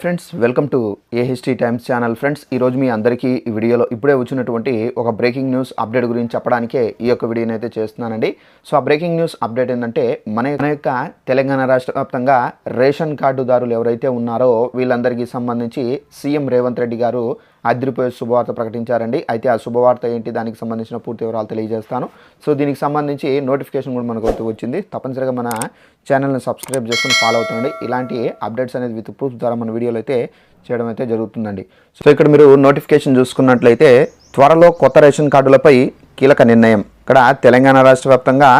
Friends welcome to a history times channel friends ఈరోజు మీ అందరికీ ఈ వీడియోలో ఇప్పుడే వచ్చినటువంటి ఒక బ్రేకింగ్ న్యూస్ అప్డేట్ గురించి చెప్పడానికే ఈ యొక్క వీడియోని అయితే చేస్తున్నానండి. సో ఆ బ్రేకింగ్ న్యూస్ అప్డేట్ ఏంటంటే మన యొక్క తెలంగాణ రాష్ట్ర వ్యాప్తంగా రేషన్ కార్డుదారులు ఎవరైతే ఉన్నారో వీళ్ళందరికీ సంబంధించి సీఎం రేవంత్ రెడ్డి గారు అదిరిపోయే శుభవార్త ప్రకటించారండి. అయితే ఆ శుభవార్త ఏంటి? దానికి సంబంధించిన పూర్తి వివరాలు తెలియజేస్తాను. సో దీనికి సంబంధించి నోటిఫికేషన్ కూడా మనకు అయితే వచ్చింది. తప్పనిసరిగా మన ఛానల్ని సబ్స్క్రైబ్ చేసుకుని ఫాలో అవుతుండండి. ఇలాంటి అప్డేట్స్ అనేది విత్ ప్రూఫ్ ద్వారా మన వీడియో వీడియోలు అయితే చేయడం అయితే జరుగుతుందండి. సో ఇక్కడ మీరు నోటిఫికేషన్ చూసుకున్నట్లయితే త్వరలో కొత్త రేషన్ కార్డులపై కీలక నిర్ణయం. ఇక్కడ తెలంగాణ రాష్ట్ర వ్యాప్తంగా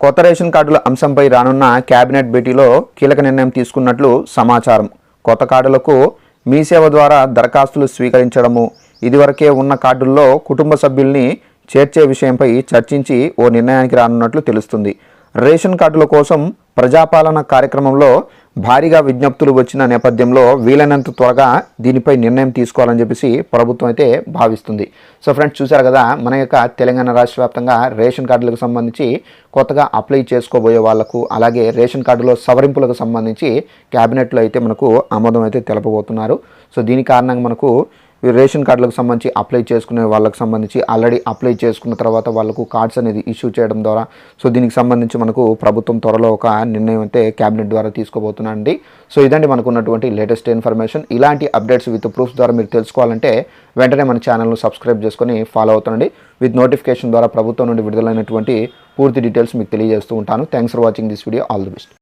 కొత్త రేషన్ కార్డుల అంశంపై రానున్న కేబినెట్ భేటీలో కీలక నిర్ణయం తీసుకున్నట్లు సమాచారం. కొత్త కార్డులకు మీ సేవ ద్వారా దరఖాస్తులు స్వీకరించడము ఇదివరకే ఉన్న కార్డుల్లో కుటుంబ సభ్యుల్ని చేర్చే విషయంపై చర్చించి ఓ నిర్ణయానికి రానున్నట్లు తెలుస్తుంది. రేషన్ కార్డుల కోసం ప్రజాపాలన కార్యక్రమంలో భారీగా విజ్ఞప్తులు వచ్చిన నేపథ్యంలో వీలైనంత త్వరగా దీనిపై నిర్ణయం తీసుకోవాలని చెప్పేసి ప్రభుత్వం అయితే భావిస్తుంది. సో ఫ్రెండ్స్ చూశారు కదా మన యొక్క తెలంగాణ రాష్ట్ర వ్యాప్తంగా రేషన్ కార్డులకు సంబంధించి కొత్తగా అప్లై చేసుకోబోయే వాళ్ళకు అలాగే రేషన్ కార్డులో సవరింపులకు సంబంధించి క్యాబినెట్లో అయితే మనకు ఆమోదం అయితే తెలపబోతున్నారు. సో దీని కారణంగా మనకు రేషన్ కార్డులకు సంబంధించి అప్లై చేసుకునే వాళ్ళకి సంబంధించి ఆల్రెడీ అప్లై చేసుకున్న తర్వాత వాళ్ళకు కార్డ్స్ అనేది ఇష్యూ చేయడం ద్వారా సో దీనికి సంబంధించి మనకు ప్రభుత్వం త్వరలో ఒక నిర్ణయం అయితే క్యాబినెట్ ద్వారా తీసుకోబోతున్నాండి సో ఇదండి మనకు ఉన్నటువంటి లేటెస్ట్ ఇన్ఫర్మేషన్. ఇలాంటి అప్డేట్స్ విత్ ప్రూఫ్స్ ద్వారా మీరు తెలుసుకోవాలంటే వెంటనే మన ఛానల్ను సబ్స్క్రైబ్ చేసుకొని ఫాలో అవుతుండండి. విత్ నోటిఫికేషన్ ద్వారా ప్రభుత్వం నుండి విడుదలైనటువంటి పూర్తి డీటెయిల్స్ మీకు తెలియజేస్తూ ఉంటాను. Thanks for watching this video. All the best.